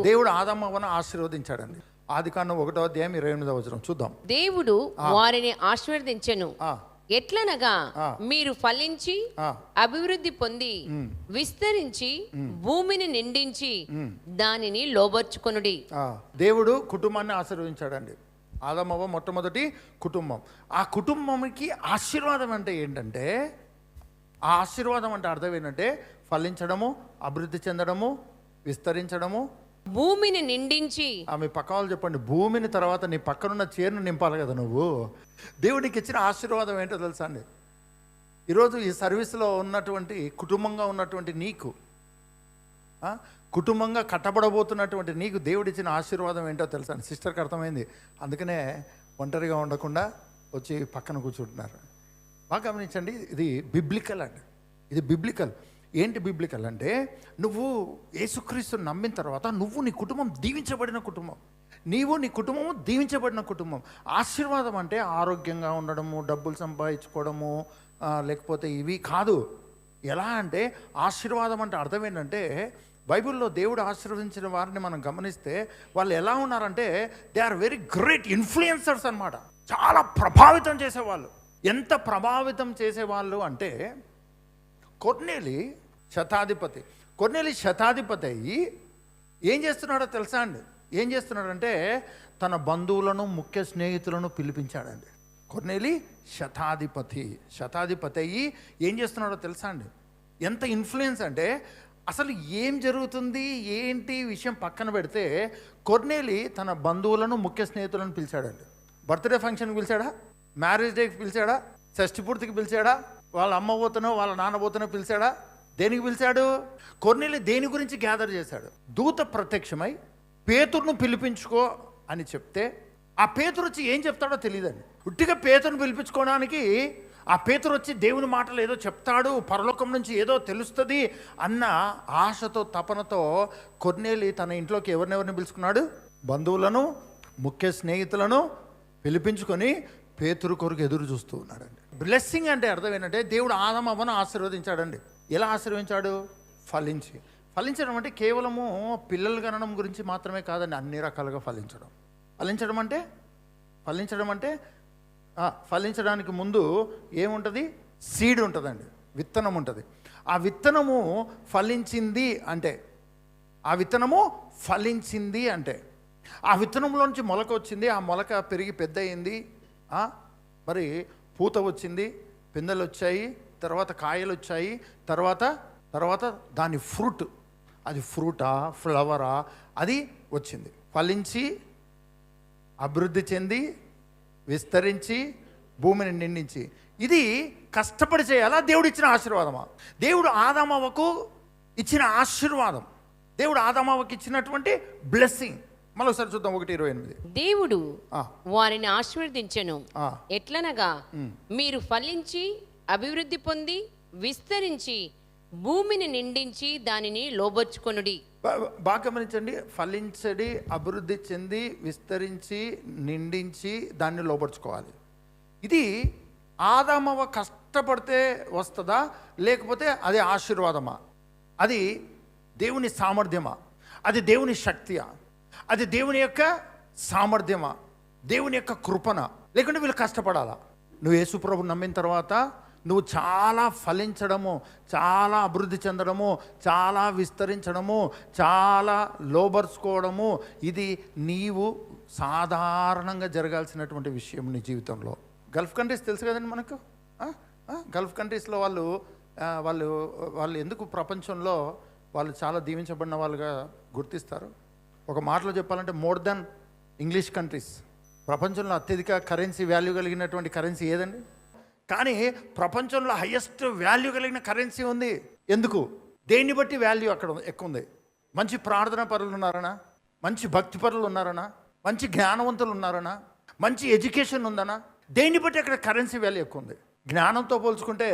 దేవుడు ఆదమ్మవన ఆశీర్వదించాడండి. ఆది కాండం ఒకటో అధ్యాయం ఇరవై ఎనిమిదో వచనం చూద్దాం. దేవుడు వారిని ఆశీర్వదించెను. ఎట్లనగా. మీరు ఫలించి. అభివృద్ధి పొంది విస్తరించి భూమిని నిండించి దానిని లోబర్చుకొనుడి. దేవుడు కుటుంబాన్ని ఆశీర్వదించాడండి. ఆదమ్మవ మొట్టమొదటి కుటుంబం. ఆ కుటుంబంకి ఆశీర్వాదం అంటే ఏంటంటే ఆ ఆశీర్వాదం అంటే అర్థం ఏంటంటే ఫలించడము అభివృద్ధి చెందడము విస్తరించడము భూమిని నిండించి. ఆమె పక్క వాళ్ళు చెప్పండి భూమిని తర్వాత నీ పక్కనున్న చీరను నింపాలి కదా నువ్వు? దేవుడికి ఇచ్చిన ఆశీర్వాదం ఏంటో తెలుసా అండి? ఈరోజు ఈ సర్వీస్లో ఉన్నటువంటి కుటుంబంగా ఉన్నటువంటి నీకు కుటుంబంగా కట్టబడబోతున్నటువంటి నీకు దేవుడిచ్చిన ఆశీర్వాదం ఏంటో తెలుసా అండి? సిస్టర్కి అర్థమైంది? అందుకనే ఒంటరిగా ఉండకుండా వచ్చి పక్కన కూర్చుంటున్నారు. బాగా గమనించండి ఇది బిబ్లికల్ అండి. ఇది బిబ్లికల్ ఏంటి బిబ్లికల్ అంటే నువ్వు యేసుక్రీస్తుని నమ్మిన తర్వాత నువ్వు నీ కుటుంబం దీవించబడిన కుటుంబం. నీవు నీ కుటుంబము దీవించబడిన కుటుంబం. ఆశీర్వాదం అంటే ఆరోగ్యంగా ఉండడము డబ్బులు సంపాదించుకోవడము లేకపోతే ఇవి కాదు. ఎలా అంటే ఆశీర్వాదం అంటే అర్థం ఏంటంటే బైబిల్లో దేవుడు ఆశీర్వదించిన వారిని మనం గమనిస్తే వాళ్ళు ఎలా ఉన్నారంటే they are very great influencers అన్నమాట. చాలా ప్రభావితం చేసేవాళ్ళు. ఎంత ప్రభావితం చేసేవాళ్ళు అంటే కొన్నేలి శతాధిపతి. కొన్నెలి శతాధిపతి అయ్యి ఏం చేస్తున్నాడో తెలుసా అండి? ఏం చేస్తున్నాడంటే తన బంధువులను ముఖ్య స్నేహితులను పిలిపించాడండి. కొన్నెలి శతాధిపతి శతాధిపతి అయ్యి ఏం చేస్తున్నాడో తెలుసా అండి? ఎంత ఇన్ఫ్లుయెన్స్ అంటే అసలు ఏం జరుగుతుంది ఏంటి విషయం పక్కన పెడితే కొర్నేలి తన బంధువులను ముఖ్య స్నేహితులను పిలిచాడండి. బర్త్డే ఫంక్షన్కి పిలిచాడా? మ్యారేజ్ డేకి పిలిచాడా? షష్టి పూర్తికి పిలిచాడా? వాళ్ళ అమ్మ పోతనో వాళ్ళ నాన్న పోతనో పిలిచాడా? దేనికి పిలిచాడు? కొన్నిళ్ళు దేని గురించి గ్యాదర్ చేశాడు? దూత ప్రత్యక్షమై పేతురును పిలిపించుకో అని చెప్తే ఆ పేతురు వచ్చి ఏం చెప్తాడో తెలియదండి ఉట్టిగా పేతురును పిలిపించుకోవడానికి ఆ పేతురు వచ్చి దేవుని మాటలు ఏదో చెప్తాడు పరలోకం నుంచి ఏదో తెలుస్తుంది అన్న ఆశతో తపనతో కొన్నేలి తన ఇంట్లోకి ఎవరినెవరిని పిలుచుకున్నాడు? బంధువులను ముఖ్య స్నేహితులను పిలిపించుకొని పేతురు కొరకు ఎదురు చూస్తూ ఉన్నాడండి. బ్లెస్సింగ్ అంటే అర్థం ఏంటంటే దేవుడు ఆదమవ్వను ఆశీర్వదించాడండి. ఎలా ఆశీర్వదించాడు? ఫలించి. ఫలించడం అంటే కేవలము పిల్లలు కనడం గురించి మాత్రమే కాదండి అన్ని రకాలుగా ఫలించడం. ఫలించడం అంటే? ఫలించడం అంటే ఫలించడానికి ముందు ఏముంటుంది? సీడ్ ఉంటుందండి విత్తనం ఉంటుంది. ఆ విత్తనము ఫలించింది అంటే ఆ విత్తనము ఫలించింది అంటే ఆ విత్తనంలోంచి మొలక వచ్చింది ఆ మొలక పెరిగి పెద్ద అయింది మరి పూత వచ్చింది పిందెలు వచ్చాయి తర్వాత కాయలు వచ్చాయి తర్వాత తర్వాత దాని ఫ్రూట్. అది ఫ్రూటా ఫ్లవరా అది వచ్చింది. ఫలించి అభివృద్ధి చెంది విస్తరించి భూమిని నిండించి ఇది కష్టపడి చేయాలా? దేవుడు ఇచ్చిన ఆశీర్వాదమా? దేవుడు ఆదామవకు ఇచ్చిన ఆశీర్వాదం. దేవుడు ఆదామవకు ఇచ్చినటువంటి బ్లెస్సింగ్. మరోసారి చూద్దాం ఒకటి ఇరవై ఎనిమిది. దేవుడు. వారిని ఆశీర్వదించెను. ఎట్లనగా మీరు ఫలించి అభివృద్ధి పొంది విస్తరించి భూమిని నిండించి దానిని లోబర్చుకొనుడి. బాగా గమనించండి. ఫలించడి అభివృద్ధి చెంది విస్తరించి నిండించి దాన్ని లోపరుచుకోవాలి ఇది ఆదామవ కష్టపడితే వస్తుందా? లేకపోతే అది ఆశీర్వాదమా? అది దేవుని సామర్థ్యమా? అది దేవుని శక్తియా? అది దేవుని యొక్క సామర్థ్యమా? దేవుని యొక్క కృపణ లేకుంటే వీళ్ళు కష్టపడాలా? నువ్వు యేసుప్రభు నమ్మిన తర్వాత నువ్వు చాలా ఫలించడము చాలా అభివృద్ధి చెందడము చాలా విస్తరించడము చాలా లోబర్చుకోవడము ఇది నీవు సాధారణంగా జరగాల్సినటువంటి విషయం నీ జీవితంలో. గల్ఫ్ కంట్రీస్ తెలుసు కదండి మనకు? గల్ఫ్ కంట్రీస్లో వాళ్ళు వాళ్ళు వాళ్ళు ఎందుకు ప్రపంచంలో వాళ్ళు చాలా దీవించబడిన వాళ్ళుగా గుర్తిస్తారు? ఒక మాటలో చెప్పాలంటే మోర్ దెన్ ఇంగ్లీష్ కంట్రీస్. ప్రపంచంలో అత్యధిక కరెన్సీ వాల్యూ కలిగినటువంటి కరెన్సీ ఏదండి? కానీ ప్రపంచంలో హయ్యెస్ట్ వాల్యూ కలిగిన కరెన్సీ ఉంది. ఎందుకు? దేన్ని బట్టి వాల్యూ అక్కడ ఎక్కువ ఉంది మంచి ప్రార్థనా పరులు ఉన్నారనా? మంచి భక్తి పరులు ఉన్నారనా? మంచి జ్ఞానవంతులు ఉన్నారనా? మంచి ఎడ్యుకేషన్ ఉందనా? దేన్ని బట్టి అక్కడ కరెన్సీ వాల్యూ ఎక్కువ ఉంది జ్ఞానంతో పోల్చుకుంటే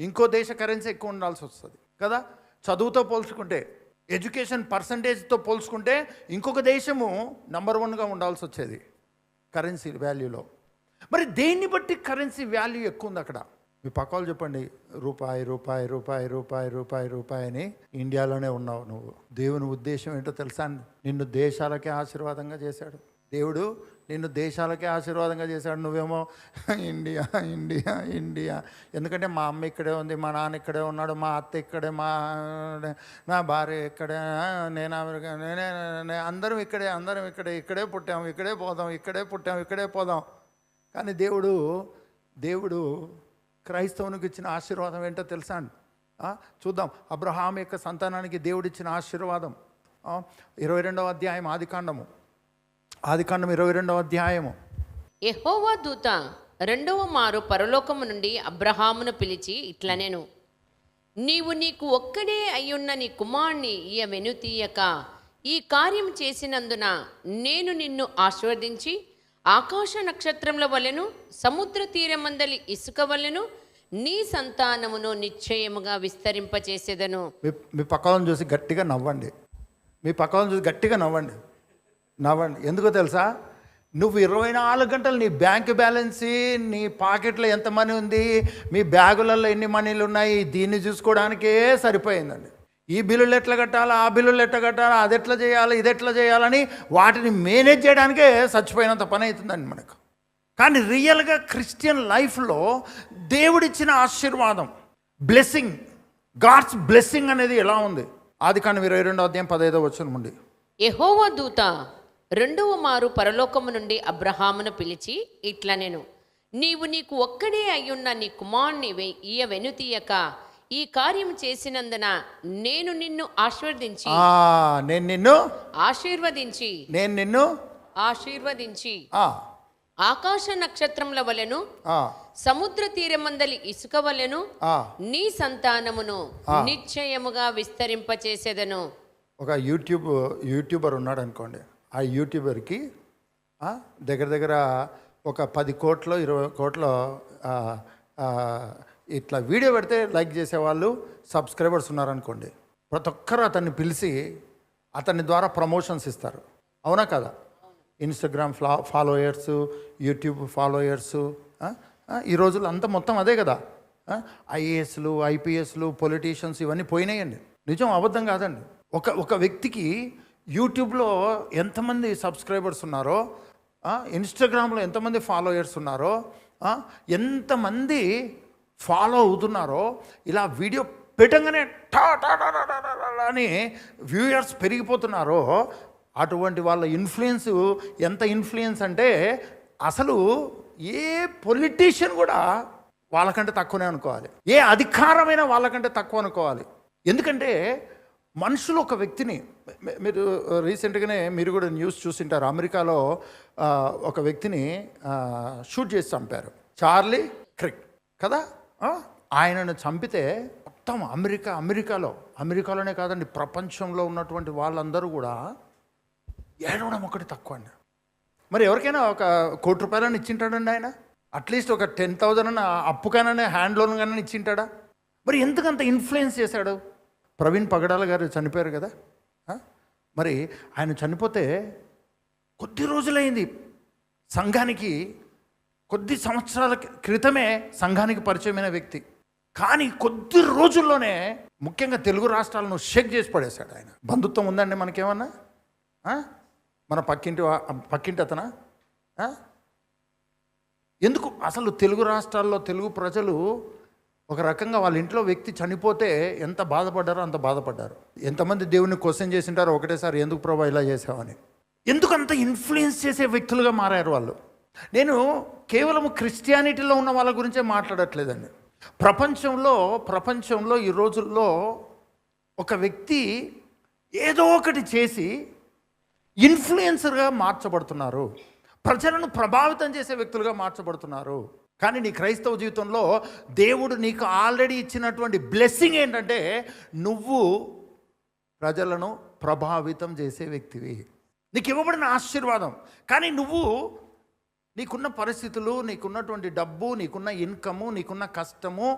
ఇంకో దేశ కరెన్సీ ఎక్కువ ఉండాల్సి వస్తుంది కదా? చదువుతో పోల్చుకుంటే ఎడ్యుకేషన్ పర్సంటేజ్తో పోల్చుకుంటే ఇంకొక దేశము నంబర్ వన్గా ఉండాల్సి వచ్చేది కరెన్సీ వాల్యూలో. మరి దేన్ని బట్టి కరెన్సీ వాల్యూ ఎక్కువ ఉంది అక్కడ? మీ పక్కలు చెప్పండి. రూపాయి రూపాయి రూపాయి రూపాయి రూపాయి రూపాయి అని ఇండియాలోనే ఉన్నావు నువ్వు. దేవుని ఉద్దేశం ఏంటో తెలుసా? నిన్ను దేశాలకే ఆశీర్వాదంగా చేశాడు. దేవుడు నిన్ను దేశాలకే ఆశీర్వాదంగా చేశాడు. నువ్వేమో ఇండియా ఇండియా ఇండియా. ఎందుకంటే మా అమ్మ ఇక్కడే ఉంది మా నాన్న ఇక్కడే ఉన్నాడు మా అత్త ఇక్కడే మా నా భార్య ఇక్కడే నేను అమెరికా నేనే నే- అందరం ఇక్కడే అందరం ఇక్కడే ఇక్కడే పుట్టాం ఇక్కడే పోదాం ఇక్కడే పుట్టాం ఇక్కడే పోదాం. కానీ దేవుడు దేవుడు క్రైస్తవునికి ఇచ్చిన ఆశీర్వాదం ఏంటో తెలుసా అండి? చూద్దాం. అబ్రహాం యొక్క సంతానానికి దేవుడిచ్చిన ఆశీర్వాదం. ఇరవై రెండవ అధ్యాయం ఆదికాండము ఆదికాండం ఇరవై రెండవ అధ్యాయము. ఎహోవా దూత రెండవ మారు పరలోకము నుండి అబ్రహామును పిలిచి ఇట్లా నేను నీవు నీకు ఒక్కడే అయ్యున్న నీ కుమారుని ఇయ వెనుతీయక ఈ కార్యం చేసినందున నేను నిన్ను ఆశీర్వదించి ఆకాశ నక్షత్రముల వలెను సముద్ర తీరమందలి ఇసుక వలెను నీ సంతానమును నిశ్చయముగా విస్తరింపచేసేదను. మీ మీ పక్కలను చూసి గట్టిగా నవ్వండి. మీ పక్కలను చూసి గట్టిగా నవ్వండి. నవ్వండి. ఎందుకో తెలుసా? నువ్వు ఇరవై నాలుగు గంటలు నీ బ్యాంక్ బ్యాలెన్స్ నీ పాకెట్లో ఎంత మనీ ఉంది మీ బ్యాగులలో ఎన్ని మనీలు ఉన్నాయి దీన్ని చూసుకోవడానికే సరిపోయిందండి. ఈ బిల్లులు ఎట్లా కట్టాలా ఆ బిల్లులు ఎట్లా కట్టాలా అది ఎట్లా చేయాలి ఇది ఎట్లా చేయాలని వాటిని మేనేజ్ చేయడానికే చచ్చిపోయినంత పని అవుతుందండి మనకు. కానీ రియల్గా క్రిస్టియన్ లైఫ్లో దేవుడిచ్చిన ఆశీర్వాదం బ్లెస్సింగ్ గాడ్స్ బ్లెస్సింగ్ అనేది ఎలా ఉంది? ఆది కానీ ఇరవై రెండో అధ్యాయం పదహైదో వచ్చిన ముందు ఎహోవ దూత రెండవ మారు పరలోకము నుండి అబ్రహామును పిలిచి ఇట్లా నేను నీవు నీకు ఒక్కడే అయ్యున్న నీ కుమారుని వె- ఈయ వెనుతీయక ఈ కార్యం చేసినందున నేను నిన్ను ఆశీర్వదించి నేను నిన్ను ఆశీర్వదించి నేను నిన్ను ఆశీర్వదించి ఆ, ఆకాశ నక్షత్రముల వలెను సముద్ర తీరమందలి ఇసుక వలెను. నీ సంతానమును నిశ్చయముగా విస్తరింపచేసేదను. ఒక యూట్యూబ్ యూట్యూబర్ ఉన్నాడు అనుకోండి. ఆ యూట్యూబర్కి దగ్గర దగ్గర ఒక పది కోట్లు ఇరవై కోట్ల ఇట్లా వీడియో పెడితే లైక్ చేసేవాళ్ళు సబ్స్క్రైబర్స్ ఉన్నారనుకోండి ప్రతి ఒక్కరు అతన్ని పిలిచి అతని ద్వారా ప్రమోషన్స్ ఇస్తారు. అవునా కదా? ఇన్స్టాగ్రామ్ ఫ్లా ఫాలోయర్స్ యూట్యూబ్ ఫాలోయర్స్ ఈ రోజుల్లో అంతా మొత్తం అదే కదా? ఐఏఎస్లు ఐపీఎస్లు పొలిటీషియన్స్ ఇవన్నీ పోయినాయండి. నిజం అబద్ధం కాదండి. ఒక ఒక వ్యక్తికి యూట్యూబ్లో ఎంతమంది సబ్స్క్రైబర్స్ ఉన్నారో ఇన్స్టాగ్రామ్లో ఎంతమంది ఫాలోయర్స్ ఉన్నారో ఎంతమంది ఫాలో అవుతున్నారో ఇలా వీడియో పెట్టంగానే టా టా టా టా టా అని వ్యూయర్స్ పెరిగిపోతున్నారో అటువంటి వాళ్ళ ఇన్ఫ్లుయెన్స్ ఎంత ఇన్ఫ్లుయెన్స్ అంటే అసలు ఏ పొలిటీషియన్ కూడా వాళ్ళకంటే తక్కువనే అనుకోవాలి. ఏ అధికారమైన వాళ్ళకంటే తక్కువ అనుకోవాలి. ఎందుకంటే మనుషులు ఒక వ్యక్తిని మీరు రీసెంట్గానే మీరు కూడా న్యూస్ చూసింటారు అమెరికాలో ఒక వ్యక్తిని షూట్ చేసి చంపారు. చార్లీ క్రిక్ కదా? ఆయనను చంపితే మొత్తం అమెరికా అమెరికాలో అమెరికాలోనే కాదండి ప్రపంచంలో ఉన్నటువంటి వాళ్ళందరూ కూడా ఏడవడం ఒకటి తక్కువ అండి. మరి ఎవరికైనా ఒక కోటి రూపాయలని ఇచ్చింటాడండి ఆయన? అట్లీస్ట్ ఒక టెన్ థౌజండ్ అన్న అప్పుకైనా హ్యాండ్ లోన్ కానీ ఇచ్చింటాడా? మరి ఎందుకంత ఇన్ఫ్లుయెన్స్ చేశాడు? ప్రవీణ్ పగడాల గారు చనిపోయారు కదా? మరి ఆయన చనిపోతే కొద్ది రోజులైంది. సంఘానికి కొద్ది సంవత్సరాల క్రితమే సంఘానికి పరిచయమైన వ్యక్తి. కానీ కొద్ది రోజుల్లోనే ముఖ్యంగా తెలుగు రాష్ట్రాలను షేక్ చేసి పడేశాడు ఆయన. బంధుత్వం ఉందండి మనకేమన్నా? మన పక్కింటి పక్కింటి అతనా? ఎందుకు అసలు తెలుగు రాష్ట్రాల్లో తెలుగు ప్రజలు ఒక రకంగా వాళ్ళ ఇంట్లో వ్యక్తి చనిపోతే ఎంత బాధపడ్డారో అంత బాధపడ్డారు. ఎంతమంది దేవుని క్వశ్చన్ చేసింటారో ఒకటేసారి ఎందుకు ప్రభా ఇలా చేసావని ఎందుకు అంత ఇన్ఫ్లుయెన్స్ చేసే వ్యక్తులుగా మారారు వాళ్ళు. నేను కేవలం క్రిస్టియానిటీలో ఉన్న వాళ్ళ గురించే మాట్లాడట్లేదండి. ప్రపంచంలో ప్రపంచంలో ఈ రోజుల్లో ఒక వ్యక్తి ఏదో ఒకటి చేసి ఇన్ఫ్లుయెన్సర్గా మార్చబడుతున్నారు. ప్రజలను ప్రభావితం చేసే వ్యక్తులుగా మార్చబడుతున్నారు. కానీ నీ క్రైస్తవ జీవితంలో దేవుడు నీకు ఆల్రెడీ ఇచ్చినటువంటి బ్లెస్సింగ్ ఏంటంటే నువ్వు ప్రజలను ప్రభావితం చేసే వ్యక్తివి. నీకు ఇవ్వబడిన ఆశీర్వాదం. కానీ నువ్వు నీకున్న పరిస్థితులు నీకున్నటువంటి డబ్బు నీకున్న ఇన్కము నీకున్న కష్టము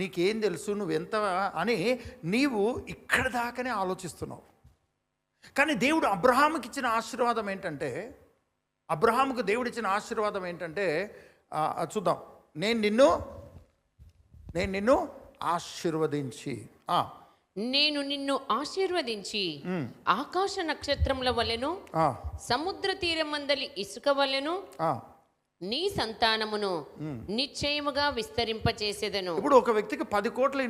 నీకేం తెలుసు నువ్వు ఎంత అని నీవు ఇక్కడ దాకానే ఆలోచిస్తున్నావు. కానీ దేవుడు అబ్రహాముకి ఇచ్చిన ఆశీర్వాదం ఏంటంటే అబ్రహాముకు దేవుడు ఇచ్చిన ఆశీర్వాదం ఏంటంటే చూద్దాం. నేను నిన్ను నేను నిన్ను ఆశీర్వదించి నేను నిన్ను ఆశీర్వదించి ఆకాశ నక్షత్రముల వలెను సముద్ర తీరమందలి ఇసుక వలెను. నీ సంతానమును నిశ్చయముగా విస్తరింపచేసేదను. ఇప్పుడు ఒక వ్యక్తికి పది కోట్ల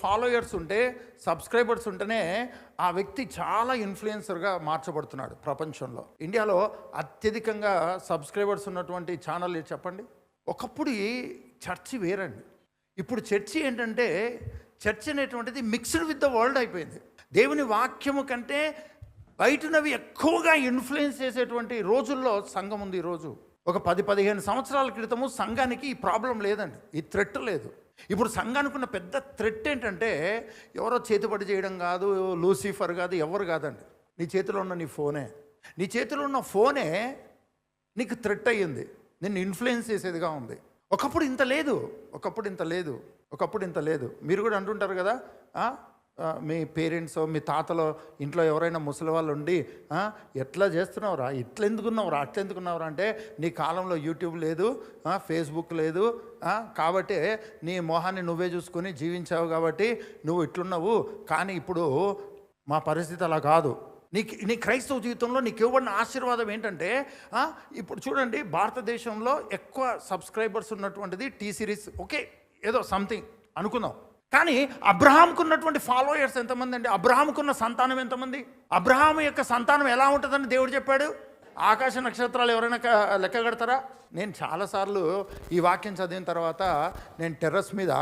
ఫాలోయర్స్ ఉంటే సబ్స్క్రైబర్స్ ఉంటేనే ఆ వ్యక్తి చాలా ఇన్ఫ్లుయెన్సర్గా మార్చబడుతున్నాడు ప్రపంచంలో. ఇండియాలో అత్యధికంగా సబ్స్క్రైబర్స్ ఉన్నటువంటి ఛానల్ చెప్పండి? ఒకప్పుడు చర్చి వేరండి. ఇప్పుడు చర్చి ఏంటంటే చర్చ్ అనేటువంటిది మిక్స్డ్ విత్ ద వరల్డ్ అయిపోయింది. దేవుని వాక్యము కంటే బయటనవి ఎక్కువగా ఇన్ఫ్లుయెన్స్ చేసేటువంటి రోజుల్లో సంఘం ఉంది ఈరోజు. ఒక పది పదిహేను సంవత్సరాల క్రితము సంఘానికి ఈ ప్రాబ్లం లేదండి. ఈ థ్రెట్ లేదు. ఇప్పుడు సంఘానికి ఉన్న పెద్ద థ్రెట్ ఏంటంటే ఎవరో చేతిపడి చేయడం కాదు లూసిఫర్ కాదు ఎవరు కాదండి. నీ చేతిలో ఉన్న నీ ఫోనే. నీ చేతిలో ఉన్న ఫోనే నీకు థ్రెట్ అయ్యింది. నిన్ను ఇన్ఫ్లుయెన్స్ చేసేదిగా ఉంది. ఒకప్పుడు ఇంత లేదు. ఒకప్పుడు ఇంత లేదు. ఒకప్పుడు ఇంత లేదు. మీరు కూడా అంటుంటారు కదా మీ పేరెంట్స్ మీ తాతలో ఇంట్లో ఎవరైనా ముసలి వాళ్ళు ఉండి ఎట్లా చేస్తున్నావురా? ఇట్లా ఎందుకున్నావురా అట్లా ఎందుకున్నావురా అంటే నీ కాలంలో యూట్యూబ్ లేదు ఫేస్బుక్ లేదు కాబట్టి నీ మొహాన్ని నువ్వే చూసుకొని జీవించావు కాబట్టి నువ్వు ఇట్లున్నావు. కానీ ఇప్పుడు మా పరిస్థితి అలా కాదు. నీకు నీ క్రైస్తవ జీవితంలో నీకు ఇవ్వబడిన ఆశీర్వాదం ఏంటంటే ఇప్పుడు చూడండి భారతదేశంలో ఎక్కువ సబ్స్క్రైబర్స్ ఉన్నటువంటిది టీ సిరీస్. ఓకే. ఏదో సంథింగ్ అనుకుందాం కానీ అబ్రహాంకు ఉన్నటువంటి ఫాలోయర్స్ ఎంతమంది అండి? అబ్రహాంకున్న సంతానం ఎంతమంది? అబ్రహాం యొక్క సంతానం ఎలా ఉంటుందని దేవుడు చెప్పాడు? ఆకాశ నక్షత్రాలు ఎవరైనా లెక్క కడతారా? నేను చాలాసార్లు ఈ వాక్యం చదివిన తర్వాత నేను టెర్రస్ మీద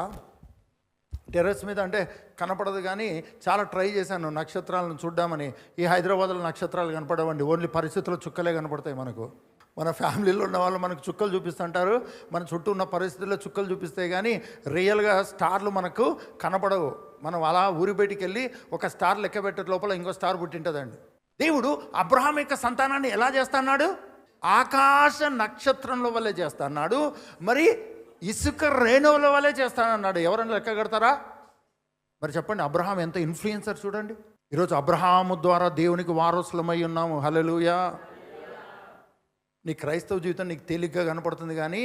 టెర్రస్ మీద అంటే కనపడదు కానీ చాలా ట్రై చేశాను నక్షత్రాలను చూడ్డామని. ఈ హైదరాబాద్లో నక్షత్రాలు కనపడవండి. ఓన్లీ పరిస్థితుల్లో చుక్కలే కనపడతాయి మనకు. మన ఫ్యామిలీలో ఉన్న వాళ్ళు మనకు చుక్కలు చూపిస్తుంటారు. మన చుట్టూ ఉన్న పరిస్థితుల్లో చుక్కలు చూపిస్తే కానీ రియల్గా స్టార్లు మనకు కనపడవు. మనం అలా ఊరి బయటికి వెళ్ళి ఒక స్టార్ లెక్క పెట్టే లోపల ఇంకో స్టార్ పుట్టింటుందండి. దేవుడు అబ్రహాం యొక్క సంతానాన్ని ఎలా చేస్తాడు ఆకాశ నక్షత్రంలో వల్లే చేస్తాడు మరి ఇసుక రేణువుల వల్లే చేస్తానన్నాడు. ఎవరైనా లెక్క కడతారా? మరి చెప్పండి అబ్రహాం ఎంత ఇన్ఫ్లుయెన్సర్ చూడండి. ఈరోజు అబ్రహాము ద్వారా దేవునికి వారసులమై ఉన్నాము. హలలుయా నీ క్రైస్తవ జీవితం నీకు తేలిగ్గా కనపడుతుంది కానీ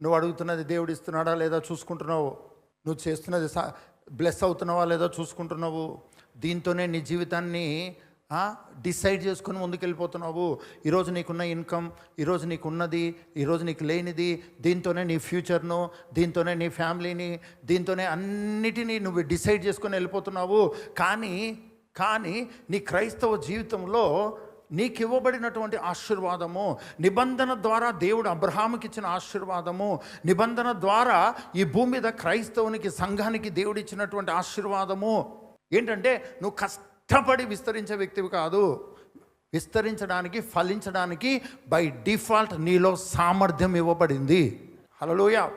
నువ్వు అడుగుతున్నది దేవుడు ఇస్తున్నాడా లేదా చూసుకుంటున్నావు? నువ్వు చేస్తున్నది బ్లెస్ అవుతున్నావా లేదా చూసుకుంటున్నావు? దీంతోనే నీ జీవితాన్ని డిసైడ్ చేసుకుని ముందుకెళ్ళిపోతున్నావు. ఈరోజు నీకున్న ఇన్కమ్ ఈరోజు నీకున్నది ఈరోజు నీకు లేనిది దీంతోనే నీ ఫ్యూచర్ను దీంతోనే నీ ఫ్యామిలీని దీంతోనే అన్నిటినీ నువ్వు డిసైడ్ చేసుకొని వెళ్ళిపోతున్నావు. కానీ కానీ నీ క్రైస్తవ జీవితంలో నీకు ఇవ్వబడినటువంటి ఆశీర్వాదము నిబంధన ద్వారా దేవుడు అబ్రహాముకి ఇచ్చిన ఆశీర్వాదము నిబంధన ద్వారా ఈ భూమి మీద క్రైస్తవునికి సంఘానికి దేవుడు ఇచ్చినటువంటి ఆశీర్వాదము. ఏంటంటే నువ్వు కష్టపడి విస్తరించే వ్యక్తివి కాదు. విస్తరించడానికి ఫలించడానికి బై డిఫాల్ట్ నీలో సామర్థ్యం ఇవ్వబడింది. హలోయ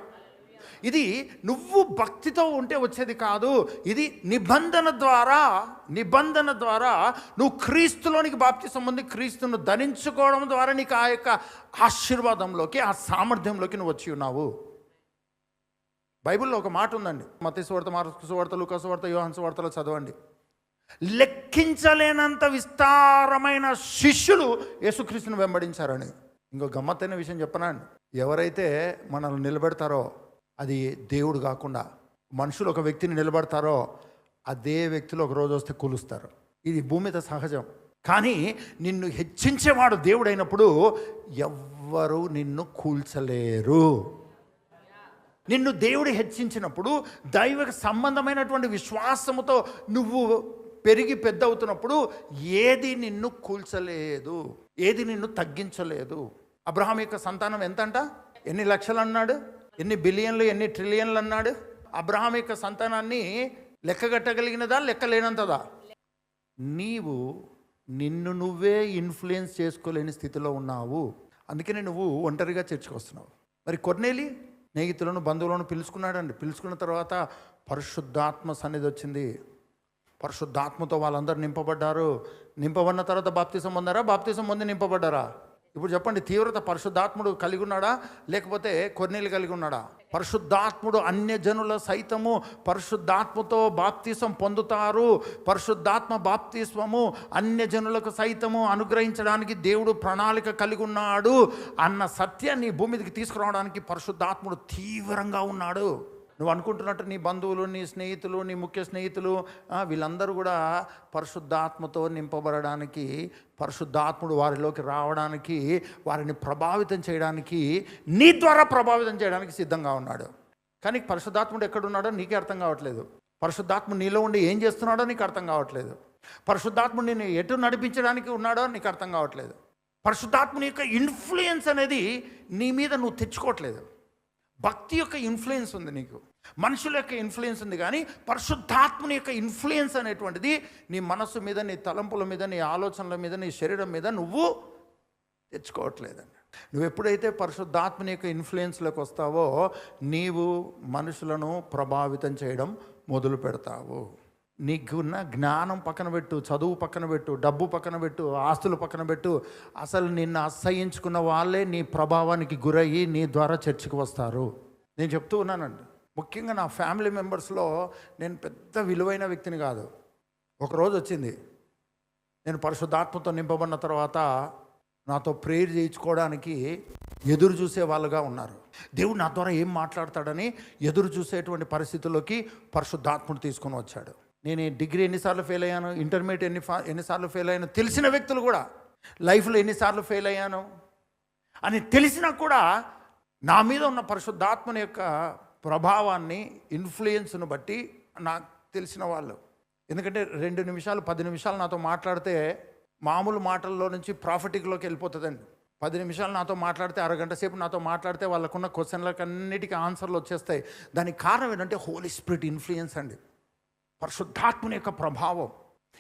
ఇది నువ్వు భక్తితో ఉంటే వచ్చేది కాదు. ఇది నిబంధన ద్వారా నిబంధన ద్వారా నువ్వు క్రీస్తులోనికి బాప్తి సంబంధి క్రీస్తును ధరించుకోవడం ద్వారా నీకు ఆ యొక్క ఆశీర్వాదంలోకి ఆ సామర్థ్యంలోకి నువ్వు వచ్చి ఉన్నావు. బైబిల్లో ఒక మాట ఉందండి. మత సువార్త మార్కు సువార్త లుకా సువార్త యోహన్ సువార్తలో చదవండి. లెక్కించలేనంత విస్తారమైన శిష్యులు యేసుక్రీస్తుని వెంబడించారని. ఇంకో గమ్మత్తైన విషయం చెప్పనా ఎవరైతే మనల్ని నిలబెడతారో అది దేవుడు కాకుండా మనుషులు ఒక వ్యక్తిని నిలబడతారో అదే వ్యక్తులు ఒక రోజు వస్తే కూలుస్తారు. ఇది భూమి మీద సహజం. కానీ నిన్ను హెచ్చించేవాడు దేవుడైనప్పుడు ఎవ్వరూ నిన్ను కూల్చలేరు. నిన్ను దేవుడు హెచ్చించినప్పుడు దైవ సంబంధమైనటువంటి విశ్వాసముతో నువ్వు పెరిగి పెద్ద అవుతున్నప్పుడు ఏది నిన్ను కూల్చలేదు ఏది నిన్ను తగ్గించలేదు. అబ్రహాం యొక్క సంతానం ఎంతంట? ఎన్ని లక్షలు అన్నాడు ఎన్ని బిలియన్లు ఎన్ని ట్రిలియన్లు అన్నాడు? అబ్రహాం యొక్క సంతానాన్ని లెక్కగట్టగలిగినదా లెక్కలేనంతదా నీవు నిన్ను నువ్వే ఇన్ఫ్లుయెన్స్ చేసుకోలేని స్థితిలో ఉన్నావు. అందుకనే నువ్వు ఒంటరిగా చేర్చుకొస్తున్నావు మరి కొన్నేలి స్నేహితులను బంధువులను పిలుచుకున్నాడండి. పిలుచుకున్న తర్వాత పరిశుద్ధాత్మ సన్నిధి వచ్చింది. పరిశుద్ధాత్మతో వాళ్ళందరూ నింపబడ్డారు. నింపబడిన తర్వాత బాప్తిసం పొందారా? బాప్తిసం పొంది నింపబడ్డారా? ఇప్పుడు చెప్పండి తీవ్రత పరిశుద్ధాత్ముడు కలిగి ఉన్నాడా? లేకపోతే కొన్నేళ్ళు కలిగి ఉన్నాడా? పరిశుద్ధాత్ముడు అన్యజనుల సైతము పరిశుద్ధాత్మతో బాప్తీసం పొందుతారు. పరిశుద్ధాత్మ బాప్తిస్వము అన్యజనులకు సైతము అనుగ్రహించడానికి దేవుడు ప్రణాళిక కలిగి ఉన్నాడు. అన్న సత్యాన్ని భూమిదికి తీసుకురావడానికి పరిశుద్ధాత్ముడు తీవ్రంగా ఉన్నాడు. నువ్వు అనుకుంటున్నట్టు నీ బంధువులు నీ స్నేహితులు నీ ముఖ్య స్నేహితులు వీళ్ళందరూ కూడా పరిశుద్ధాత్మతో నింపబడడానికి పరిశుద్ధాత్ముడు వారిలోకి రావడానికి వారిని ప్రభావితం చేయడానికి నీ ద్వారా ప్రభావితం చేయడానికి సిద్ధంగా ఉన్నాడు. కానీ పరిశుద్ధాత్ముడు ఎక్కడున్నాడో నీకే అర్థం కావట్లేదు. పరిశుద్ధాత్ముడు నీలో ఉండి ఏం చేస్తున్నాడో నీకు అర్థం కావట్లేదు. పరిశుద్ధాత్ముడు నేను ఎటు నడిపించడానికి ఉన్నాడో నీకు అర్థం కావట్లేదు. పరిశుద్ధాత్ముని యొక్క ఇన్ఫ్లుయెన్స్ అనేది నీ మీద నువ్వు తెచ్చుకోవట్లేదు. భక్తి యొక్క ఇన్ఫ్లుయెన్స్ ఉంది నీకు. మనుషుల యొక్క ఇన్ఫ్లుయెన్స్ ఉంది కానీ పరిశుద్ధాత్మని యొక్క ఇన్ఫ్లుయెన్స్ అనేటువంటిది నీ మనస్సు మీద నీ తలంపుల మీద నీ ఆలోచనల మీద నీ శరీరం మీద నువ్వు తెచ్చుకోవట్లేదండి. నువ్వు ఎప్పుడైతే పరిశుద్ధాత్మని యొక్క ఇన్ఫ్లుయెన్స్లోకి వస్తావో నీవు మనుషులను ప్రభావితం చేయడం మొదలు పెడతావు నీకున్న జ్ఞానం పక్కన పెట్టు చదువు పక్కన పెట్టు డబ్బు పక్కన పెట్టు ఆస్తులు పక్కన పెట్టు. అసలు నిన్ను అసహించుకున్న వాళ్ళే నీ ప్రభావానికి గురయ్యి నీ ద్వారా చర్చికి వస్తారు. నేను చెప్తూ ఉన్నానండి. ముఖ్యంగా నా ఫ్యామిలీ మెంబర్స్లో నేను పెద్ద విలువైన వ్యక్తిని కాదు. ఒకరోజు వచ్చింది. నేను పరిశుద్ధాత్మతో నింపబడిన తర్వాత నాతో ప్రేయర్ చేయించుకోవడానికి ఎదురు చూసే వాళ్ళుగా ఉన్నారు. దేవుడు నా ద్వారా ఏం మాట్లాడతాడని ఎదురు చూసేటువంటి పరిస్థితుల్లోకి పరిశుద్ధాత్ముడు తీసుకొని వచ్చాడు. నేను డిగ్రీ ఎన్నిసార్లు ఫెయిల్ అయ్యాను ఇంటర్మీడియట్ ఎన్ని ఫా- ఎన్నిసార్లు ఫెయిల్ అయ్యాను తెలిసిన వ్యక్తులు కూడా లైఫ్లో ఎన్నిసార్లు ఫెయిల్ అయ్యాను అని తెలిసినా కూడా నా మీద ఉన్న పరిశుద్ధాత్మని యొక్క ప్రభావాన్ని ఇన్ఫ్లుయెన్స్ను బట్టి నాకు తెలిసిన వాళ్ళు. ఎందుకంటే రెండు నిమిషాలు పది నిమిషాలు నాతో మాట్లాడితే మామూలు మాటల్లో నుంచి ప్రాఫిటిక్లోకి వెళ్ళిపోతుందండి. పది నిమిషాలు నాతో మాట్లాడితే అరగంట సేపు నాతో మాట్లాడితే వాళ్ళకున్న క్వశ్చన్లకు అన్నిటికీ ఆన్సర్లు వచ్చేస్తాయి. దానికి కారణం ఏంటంటే హోలీ స్పిరిట్ ఇన్ఫ్లుయెన్స్ అండి. పరిశుద్ధాత్మని యొక్క ప్రభావం.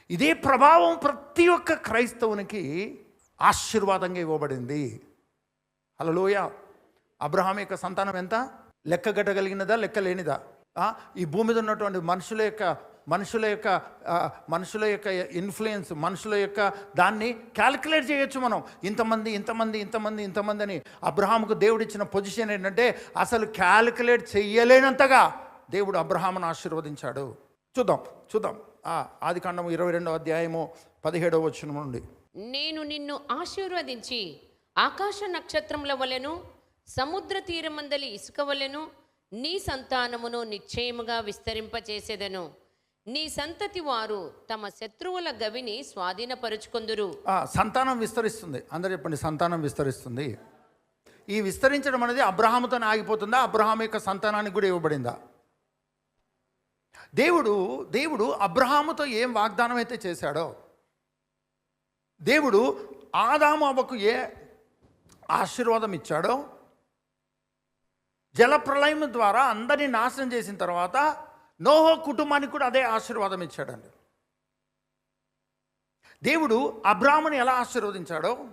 ఇదే ప్రభావం ప్రతి ఒక్క క్రైస్తవునికి ఆశీర్వాదంగా ఇవ్వబడింది. అలలోయ అబ్రహాం యొక్క సంతానం ఎంత? లెక్కగట్టగలిగినదా లెక్క లేనిదా? ఈ భూమి మీద ఉన్నటువంటి మనుషుల యొక్క మనుషుల యొక్క మనుషుల యొక్క ఇన్ఫ్లుయెన్స్ మనుషుల యొక్క దాన్ని క్యాలిక్యులేట్ చేయొచ్చు మనం. ఇంతమంది ఇంతమంది ఇంతమంది ఇంతమంది అని అబ్రహాంకు దేవుడిచ్చిన పొజిషన్ ఏంటంటే అసలు క్యాలిక్యులేట్ చెయ్యలేనంతగా దేవుడు అబ్రహామును ఆశీర్వదించాడు. చూద్దాం చూద్దాం. ఆది కాండము ఇరవై రెండవ అధ్యాయము పదిహేడవ వచ్చిన నుండి. నేను నిన్ను ఆశీర్వదించి ఆకాశ నక్షత్రముల వలెను సముద్ర తీరమందలి ఇసుక వలెను నీ సంతానమును నిశ్చయముగా విస్తరింపచేసేదను. నీ సంతతి వారు తమ శత్రువుల గవిని స్వాధీనపరుచుకొందురు. ఆ, సంతానం విస్తరిస్తుంది. అందరు చెప్పండి సంతానం విస్తరిస్తుంది. ఈ విస్తరించడం అనేది అబ్రహాముతోనే ఆగిపోతుందా? అబ్రహాం యొక్క సంతానానికి కూడా ఇవ్వబడిందా? దేవుడు దేవుడు అబ్రహాముతో ఏం వాగ్దానం అయితే చేశాడో దేవుడు ఆదాము అవ్వకు ఏ ఆశీర్వాదం ఇచ్చాడో జలప్రలయం ద్వారా అందరినీ నాశనం చేసిన తర్వాత నోహో కుటుంబానికి కూడా అదే ఆశీర్వాదం ఇచ్చాడండి. దేవుడు అబ్రాహ్ముని ఎలా ఆశీర్వదించాడో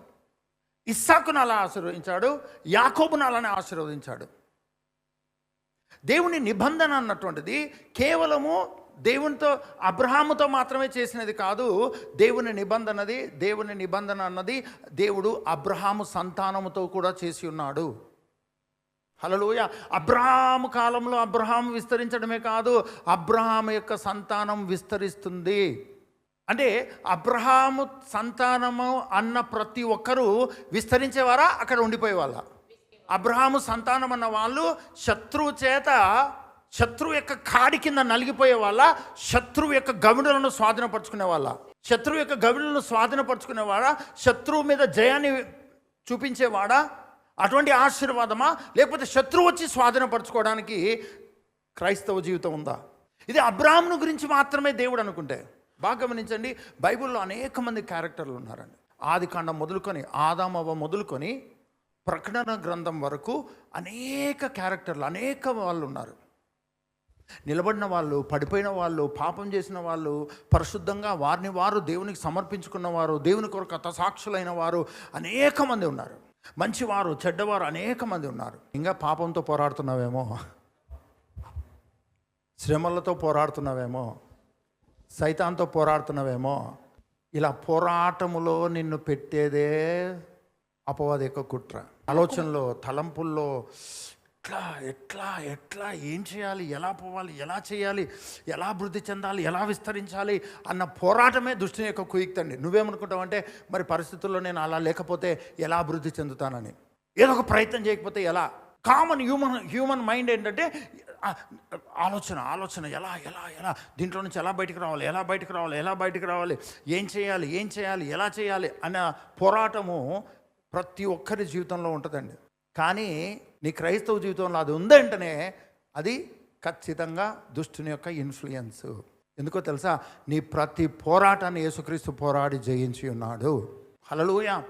ఇస్సాకును అలా ఆశీర్వదించాడు యాకోబును అలానే ఆశీర్వదించాడు. దేవుని నిబంధన అన్నటువంటిది కేవలము దేవునితో అబ్రహాముతో మాత్రమే చేసినది కాదు. దేవుని నిబంధనది దేవుని నిబంధన అన్నది దేవుడు అబ్రహాము సంతానముతో కూడా చేసి ఉన్నాడు. హలలోయ అబ్రహాము కాలంలో అబ్రహాం విస్తరించడమే కాదు అబ్రహాం యొక్క సంతానం విస్తరిస్తుంది. అంటే అబ్రహాము సంతానము అన్న ప్రతి ఒక్కరూ విస్తరించేవారా? అక్కడ ఉండిపోయేవాళ్ళ? అబ్రహాము సంతానం అన్న వాళ్ళు శత్రువు చేత శత్రువు యొక్క కాడి కింద నలిగిపోయే వాళ్ళ శత్రువు యొక్క గవిడులను స్వాధీనపరచుకునే వాళ్ళ. శత్రువు యొక్క గవిడులను స్వాధీనపరచుకునేవాడా శత్రువు మీద జయాన్ని చూపించేవాడా అటువంటి ఆశీర్వాదమా? లేకపోతే శత్రువు వచ్చి స్వాధీనపరచుకోవడానికి క్రైస్తవ జీవితం ఉందా? ఇది అబ్రాహ్మును గురించి మాత్రమే దేవుడు అనుకుంటే. బాగా గమనించండి బైబిల్లో అనేక మంది క్యారెక్టర్లు ఉన్నారండి. ఆది కాండం మొదలుకొని ఆదామవ మొదలుకొని ప్రకటన గ్రంథం వరకు అనేక క్యారెక్టర్లు అనేక వాళ్ళు ఉన్నారు నిలబడిన వాళ్ళు పడిపోయిన వాళ్ళు పాపం చేసిన వాళ్ళు పరిశుద్ధంగా వారిని వారు దేవునికి సమర్పించుకున్న వారు దేవుని కొరకు సాక్షులైన వారు అనేక మంది ఉన్నారు. మంచివారు చెడ్డవారు అనేక మంది ఉన్నారు. ఇంకా పాపంతో పోరాడుతున్నావేమో? శ్రమలతో పోరాడుతున్నావేమో? సైతాంతో పోరాడుతున్నావేమో? ఇలా పోరాటములో నిన్ను పెట్టేదే అపవాది యొక్క కుట్ర. ఆలోచనలో తలంపుల్లో ఎట్లా ఎట్లా ఎట్లా ఏం చేయాలి ఎలా పోవాలి ఎలా చేయాలి ఎలా అభివృద్ధి చెందాలి ఎలా విస్తరించాలి అన్న పోరాటమే దుష్టిని యొక్క కుయుక్తండి నువ్వేమనుకుంటావంటే మరి పరిస్థితుల్లో నేను అలా లేకపోతే ఎలా అభివృద్ధి చెందుతానని? ఏదో ఒక ప్రయత్నం చేయకపోతే ఎలా? కామన్ హ్యూమన్ హ్యూమన్ మైండ్ ఏంటంటే ఆలోచన ఆలోచన ఎలా ఎలా ఎలా దీంట్లో నుంచి ఎలా బయటకు రావాలి ఎలా బయటకు రావాలి ఎలా బయటకు రావాలి ఏం చేయాలి ఏం చేయాలి ఎలా చేయాలి అన్న పోరాటము ప్రతి ఒక్కరి జీవితంలో ఉంటుందండి. కానీ నీ క్రైస్తవ జీవితంలో అది ఉందంటేనే అది ఖచ్చితంగా దుష్టుని యొక్క ఇన్ఫ్లుయెన్స్. ఎందుకో తెలుసా? నీ ప్రతి పోరాటాన్ని యేసుక్రీస్తు పోరాడి జయించి ఉన్నాడు. హలలుయ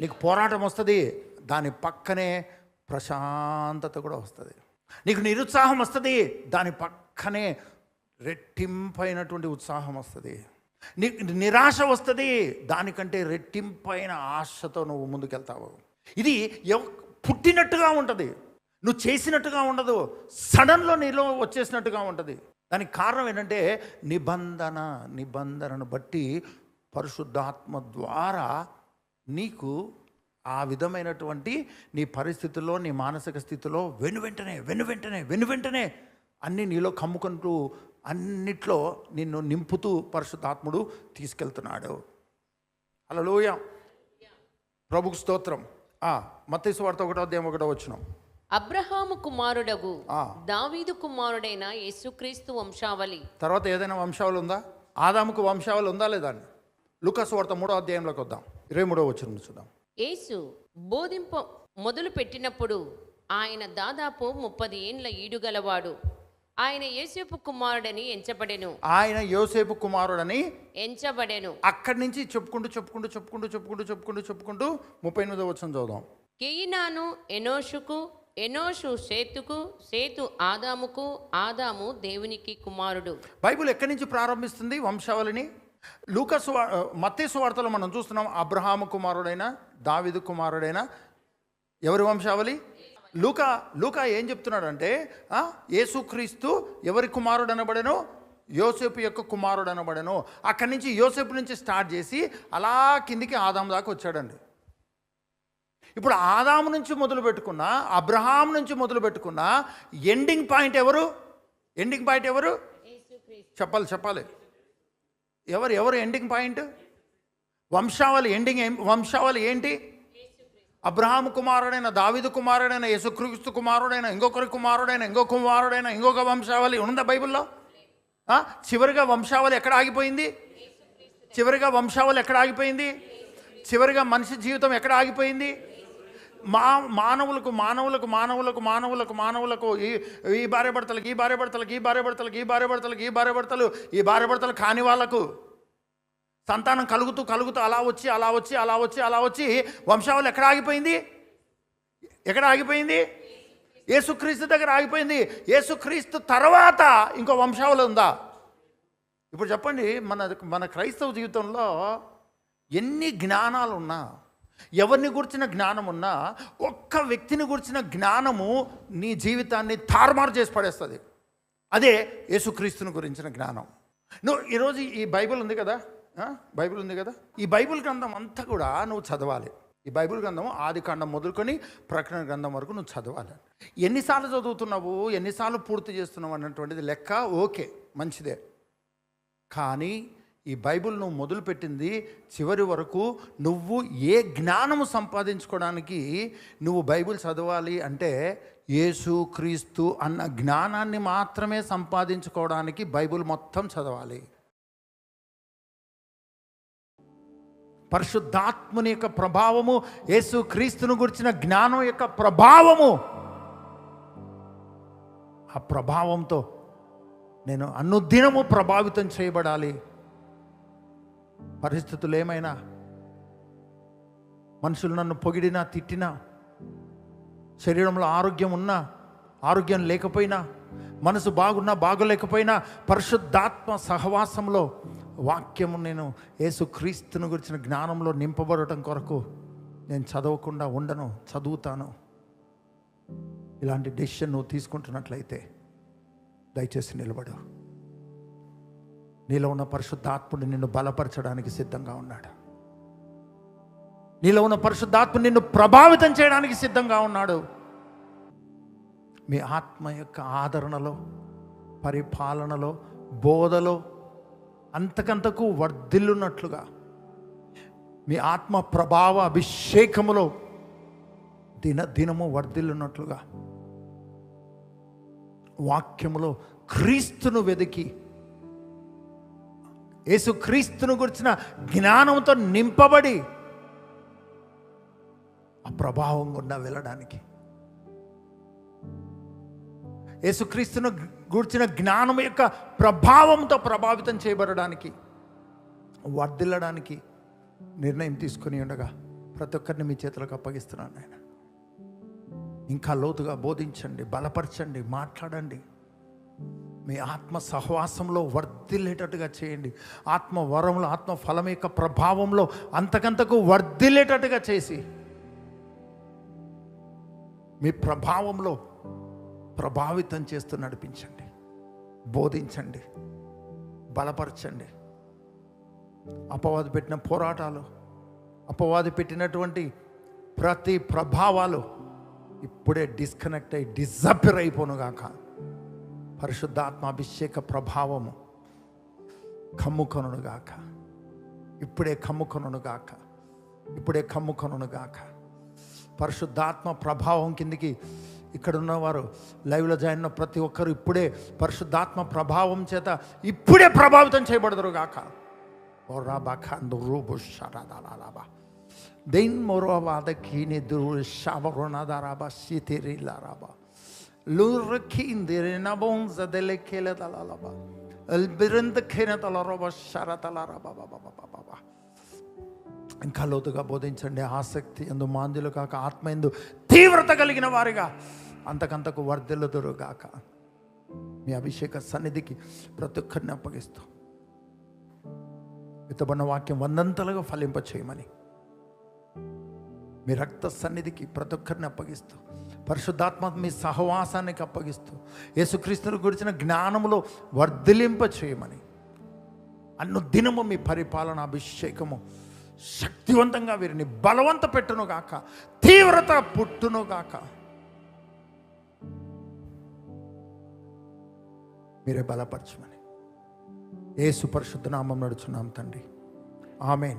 నీకు పోరాటం వస్తుంది దాని పక్కనే ప్రశాంతత కూడా వస్తుంది. నీకు నిరుత్సాహం వస్తుంది దాని పక్కనే రెట్టింపైనటువంటి ఉత్సాహం వస్తుంది. నీకు నిరాశ వస్తుంది. దానికంటే రెట్టింపైన ఆశతో నువ్వు ముందుకెళ్తావు. ఇది పుట్టినట్టుగా ఉంటుంది. నువ్వు చేసినట్టుగా ఉండదు. సడన్లో నీలో వచ్చేసినట్టుగా ఉంటుంది. దానికి కారణం ఏంటంటే నిబంధన నిబంధనను బట్టి పరిశుద్ధాత్మ ద్వారా నీకు ఆ విధమైనటువంటి నీ పరిస్థితుల్లో నీ మానసిక స్థితిలో వెను వెంటనే వెను వెంటనే వెను వెంటనే అన్నీ నీలో కమ్ముకుంటూ అన్నిట్లో నిన్ను నింపుతూ పరిశుద్ధాత్ముడు తీసుకెళ్తున్నాడు. అలలోయ ప్రభుకు స్తోత్రం. మత్తైసు వార్త ఒకటో అధ్యాయం ఒకటో వచ్చినాం అబ్రహాము కుమారుడగు. దావీదు కుమారుడైన యేసుక్రీస్తు వంశావళి. తర్వాత ఏదైనా వంశావళి ఉందా? ఆదాముకు వంశావళి ఉందా లేదా అని? లుకాసు వార్త మూడో అధ్యాయంలోకి వద్దాం. ఇరవై మూడో వచ్చిన చూద్దాం. యేసు బోధింప మొదలు పెట్టినప్పుడు ఆయన దాదాపు ముప్పది ఏండ్ల ఈడుగలవాడు ఆయన యేసేపు కుమారుడని ఎంచబడెను. ఆయన యోసేపు కుమారుడని ఎంచబడెను. అక్కడి నుంచి చెప్పుకుంటూ చెప్పుకుంటూ చెప్పుకుంటూ చెప్పుకుంటూ చెప్పుకుంటూ చెప్పుకుంటూ ముప్పై ఎనిమిదో వచ్చిన చదుదాం కెయినాను ఎనోషుకు ఎనోషు సేతుకు సేతు ఆదాముకు ఆదాము దేవునికి కుమారుడు. బైబిల్ ఎక్కడి నుంచి ప్రారంభిస్తుంది వంశావళిని? లూకస్ మత్తేసు వార్తలో మనం చూస్తున్నాం అబ్రహాము కుమారుడైన దావిదు కుమారుడైన. ఎవరి వంశావళి? లూకా లూకా ఏం చెప్తున్నాడంటే యేసుక్రీస్తు ఎవరి కుమారుడు అనబడను యోసేపు యొక్క కుమారుడు అనబడను అక్కడి నుంచి యోసేపు నుంచి స్టార్ట్ చేసి అలా కిందికి ఆదాం దాకా వచ్చాడండి. ఇప్పుడు ఆదాము నుంచి మొదలు పెట్టుకున్న అబ్రహాం నుంచి మొదలు పెట్టుకున్న ఎండింగ్ పాయింట్ ఎవరు? ఎండింగ్ పాయింట్ ఎవరు? చెప్పాలి చెప్పాలి. ఎవరు ఎవరు ఎండింగ్ పాయింట్? వంశావళి ఎండింగ్ వంశావళి ఏంటి? అబ్రహాం కుమారుడైన దావిదు కుమారుడైన యేసుక్రీస్తు కుమారుడైన ఇంకొకరి కుమారుడైన ఇంకో కుమారుడైన ఇంకొక వంశావళి ఉందా బైబిల్లో? చివరిగా వంశావళి ఎక్కడ ఆగిపోయింది? చివరిగా వంశావళి ఎక్కడ ఆగిపోయింది? చివరిగా మనిషి జీవితం ఎక్కడ ఆగిపోయింది? మా మానవులకు మానవులకు మానవులకు మానవులకు మానవులకు ఈ ఈ భార్య భర్తలకు ఈ భార్య భర్తలకు ఈ భార్య భర్తలకు ఈ భార్య భర్తలకు ఈ భార్య భర్తలు ఈ భార్య భర్తలు కాని వాళ్ళకు సంతానం కలుగుతూ కలుగుతూ అలా వచ్చి అలా వచ్చి అలా వచ్చి అలా వచ్చి వంశావళి ఎక్కడ ఆగిపోయింది? ఎక్కడ ఆగిపోయింది? యేసుక్రీస్తు దగ్గర ఆగిపోయింది. యేసుక్రీస్తు తర్వాత ఇంకో వంశావళి ఉందా? ఇప్పుడు చెప్పండి మన మన క్రైస్తవ జీవితంలో ఎన్ని జ్ఞానాలు ఉన్నా ఎవరిని గురించిన జ్ఞానం ఉన్నా ఒక్క వ్యక్తిని గురించిన జ్ఞానము నీ జీవితాన్ని తారుమారు చేసి పడేస్తుంది. అదే యేసుక్రీస్తుని గురించిన జ్ఞానం. నువ్వు ఈరోజు ఈ బైబిల్ ఉంది కదా? బైబిల్ ఉంది కదా? ఈ బైబిల్ గ్రంథం అంతా కూడా నువ్వు చదవాలి. ఈ బైబిల్ గ్రంథం ఆది కాండం మొదలుకొని ప్రకటన గ్రంథం వరకు నువ్వు చదవాలి. ఎన్నిసార్లు చదువుతున్నావు? ఎన్నిసార్లు పూర్తి చేస్తున్నావు? అన్నటువంటిది లెక్క ఓకే మంచిదే. కానీ ఈ బైబిల్ నువ్వు మొదలుపెట్టింది చివరి వరకు నువ్వు ఏ జ్ఞానము సంపాదించుకోవడానికి నువ్వు బైబిల్ చదవాలి అంటే యేసు క్రీస్తు అన్న జ్ఞానాన్ని మాత్రమే సంపాదించుకోవడానికి బైబిల్ మొత్తం చదవాలి. పరిశుద్ధాత్ముని యొక్క ప్రభావము యేసు క్రీస్తును గురించిన జ్ఞానం యొక్క ప్రభావము. ఆ ప్రభావంతో నేను అనుదినము ప్రభావితం చేయబడాలి. పరిస్థితులు ఏమైనా? మనుషులు నన్ను పొగిడినా తిట్టినా శరీరంలో ఆరోగ్యం ఉన్నా ఆరోగ్యం లేకపోయినా మనసు బాగున్నా బాగోలేకపోయినా పరిశుద్ధాత్మ సహవాసంలో వాక్యము నేను యేసుక్రీస్తుని గురించిన జ్ఞానంలో నింపబడటం కొరకు నేను చదవకుండా ఉండను చదువుతాను. ఇలాంటి డెసిషన్ నువ్వు తీసుకుంటున్నట్లయితే దయచేసి నిలబడు. నీలో ఉన్న పరిశుద్ధాత్ముడు నిన్ను బలపరచడానికి సిద్ధంగా ఉన్నాడు. నీలో ఉన్న పరిశుద్ధాత్మ నిన్ను ప్రభావితం చేయడానికి సిద్ధంగా ఉన్నాడు. మీ ఆత్మ యొక్క ఆదరణలో పరిపాలనలో బోధలో అంతకంతకు వర్ధిల్లున్నట్లుగా మీ ఆత్మ ప్రభావ అభిషేకములో దిన దినము వర్ధిల్లున్నట్లుగా వాక్యములో క్రీస్తును వెతికి యేసు క్రీస్తును గురించిన జ్ఞానంతో నింపబడి ఆ ప్రభావం గుండా వెళ్ళడానికి యేసుక్రీస్తును గూర్చిన జ్ఞానం యొక్క ప్రభావంతో ప్రభావితం చేయబడడానికి వర్ధిల్లడానికి నిర్ణయం తీసుకుని ఉండగా ప్రతి ఒక్కరిని మీ చేతులకు అప్పగిస్తున్నాను నేను ఇంకా లోతుగా బోధించండి బలపరచండి మాట్లాడండి. మీ ఆత్మ సహవాసంలో వర్ధిల్లేటట్టుగా చేయండి. ఆత్మ వరంలో ఆత్మ ఫలం యొక్క ప్రభావంలో అంతకంతకు వర్ధిల్లేటట్టుగా చేసి మీ ప్రభావంలో ప్రభావితం చేస్తూ నడిపించండి. బోధించండి. బలపరచండి. అపవాది పెట్టిన పోరాటాలు అపవాది పెట్టినటువంటి ప్రతి ప్రభావాలు ఇప్పుడే డిస్కనెక్ట్ అయి డిజపిర్ అయిపోనుగాక. పరిశుద్ధాత్మాభిషేక ప్రభావము కమ్ముకొనుగాక ఇప్పుడే కమ్ముకొనుగాక ఇప్పుడే కమ్ముకొనుగాక పరిశుద్ధాత్మ ప్రభావం కిందికి ఇక్కడ ఉన్నవారు లైవ్లో జాయిన్ అయిన ప్రతి ఒక్కరు ఇప్పుడే పరిశుద్ధాత్మ ప్రభావం చేత ఇప్పుడే ప్రభావితం చేయబడదురు గాక. దెన్ మొరవాద కీని దురు షావరుణాదారాబా సితిరిలారాబా లూరఖీందిరి నబోంజ దెలెకేల తలాలబా ఎల్బిరింద ఖేన తలరబా బాబా బాబా బాబా ఇంకా లోతుగా బోధించండి ఆసక్తి ఎందు మాందులు కాక ఆత్మ ఎందు తీవ్రత కలిగిన వారిగా. అంతకంతకు వర్ధిల్లుదురుగాక. మీ అభిషేక సన్నిధికి ప్రతి ఒక్కరిని అప్పగిస్తూ. విత్తబడిన వాక్యం వందంతలుగా ఫలింప చేయమని మీ రక్త సన్నిధికి ప్రతి ఒక్కరిని అప్పగిస్తూ. పరిశుద్ధాత్మ మీ సహవాసానికి అప్పగిస్తూ. యేసుక్రీస్తుని గురించిన జ్ఞానములో వర్ధిలింప చేయమని అన్ను దినము మీ పరిపాలన అభిషేకము శక్తివంతంగా వీరిని బలవంత పెట్టును గాక తీవ్రత పుట్టును గాక మీరే బలపరచమని. ఏ పరిశుద్ధ నామం నడుచున్నాం తండ్రి. ఆమెన్.